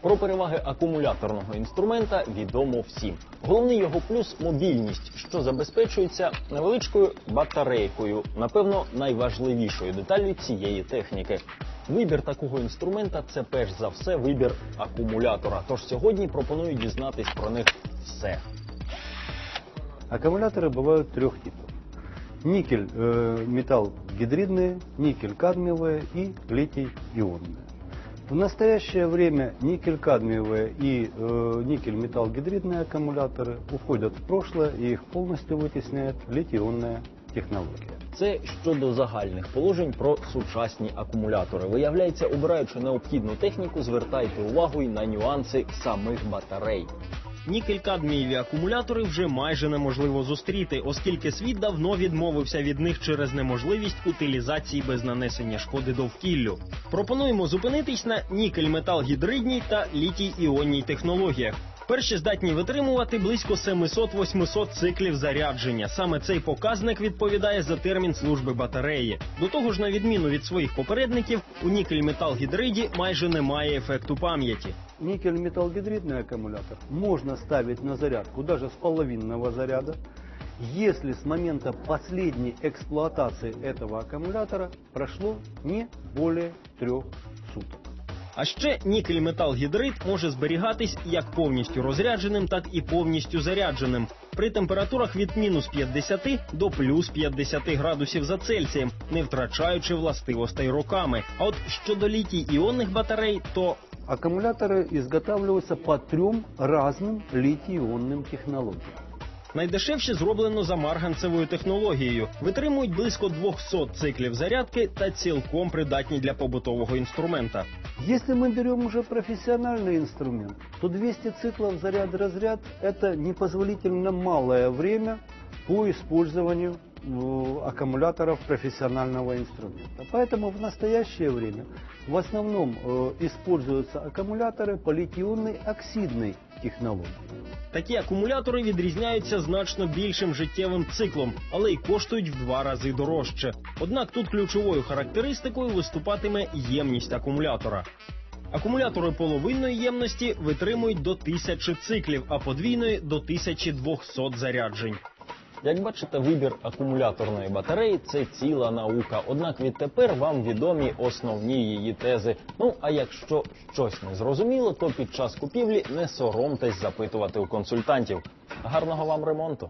Про переваги акумуляторного інструмента відомо всім. Головний його плюс мобільність, що забезпечується невеличкою батарейкою, напевно, найважливішою деталлю цієї техніки. Вибір такого інструмента це перш за все вибір акумулятора. Тож сьогодні пропоную дізнатись про них все. Аккумуляторы бывают трех типов. Никель, э, металл гидридные, никель кадмиевые и литий ионные. В настоящее время никель-кадмиевые и э, никель-металл-гидридные аккумуляторы уходят в прошлое и их полностью вытесняет литий-ионная технология. Це щодо загальних положень про сучасні акумулятори. Виявляється, обираючи необхідну техніку, звертайте увагу й на нюанси самих батарей. Нікель-кадмієві акумулятори вже майже неможливо зустріти, оскільки світ давно відмовився від них через неможливість утилізації без нанесення шкоди довкіллю. Пропонуємо зупинитись на нікель-метал-гідридній та літій-іонній технологіях. Перші здатні витримувати близько 700-800 циклів зарядження. Саме цей показник відповідає за термін служби батареї. До того ж, на відміну від своїх попередників, у нікель-метал-гідриді майже немає ефекту пам'яті. Никель-металл-гидридный аккумулятор можно ставить на зарядку даже с половинного заряда, если с момента последней эксплуатации этого аккумулятора прошло не более трех суток. А ще нікель-метал-гідрид може зберігатись як повністю розрядженим, так і повністю зарядженим при температурах від мінус 50 до плюс 50 градусів за Цельсієм, не втрачаючи властивостей роками. А от щодо літій-іонних батарей, то Аккумуляторы изготавливаются по трем разным литий-ионным технологиям. найдешевші зроблено за марганцевою технологією, витримують близько 200 циклів зарядки та цілком придатні для побутового інструмента. Если мы берем уже профессиональный инструмент, то 200 циклов заряд-разряд – это непозволительно малое время по использованию э, аккумуляторов профессионального инструмента. Поэтому в настоящее время в основном э, используются аккумуляторы по литионной оксидной технологии. Такі акумулятори відрізняються значно більшим життєвим циклом, але й коштують в два рази дорожче. Однак тут ключовою характеристикою виступатиме ємність акумулятора. Акумулятори половинної ємності витримують до 1000 циклів, а подвійної до 1200 заряджень. Як бачите, вибір акумуляторної батареї це ціла наука. Однак відтепер вам відомі основні її тези. Ну а якщо щось не зрозуміло, то під час купівлі не соромтесь запитувати у консультантів. Гарного вам ремонту!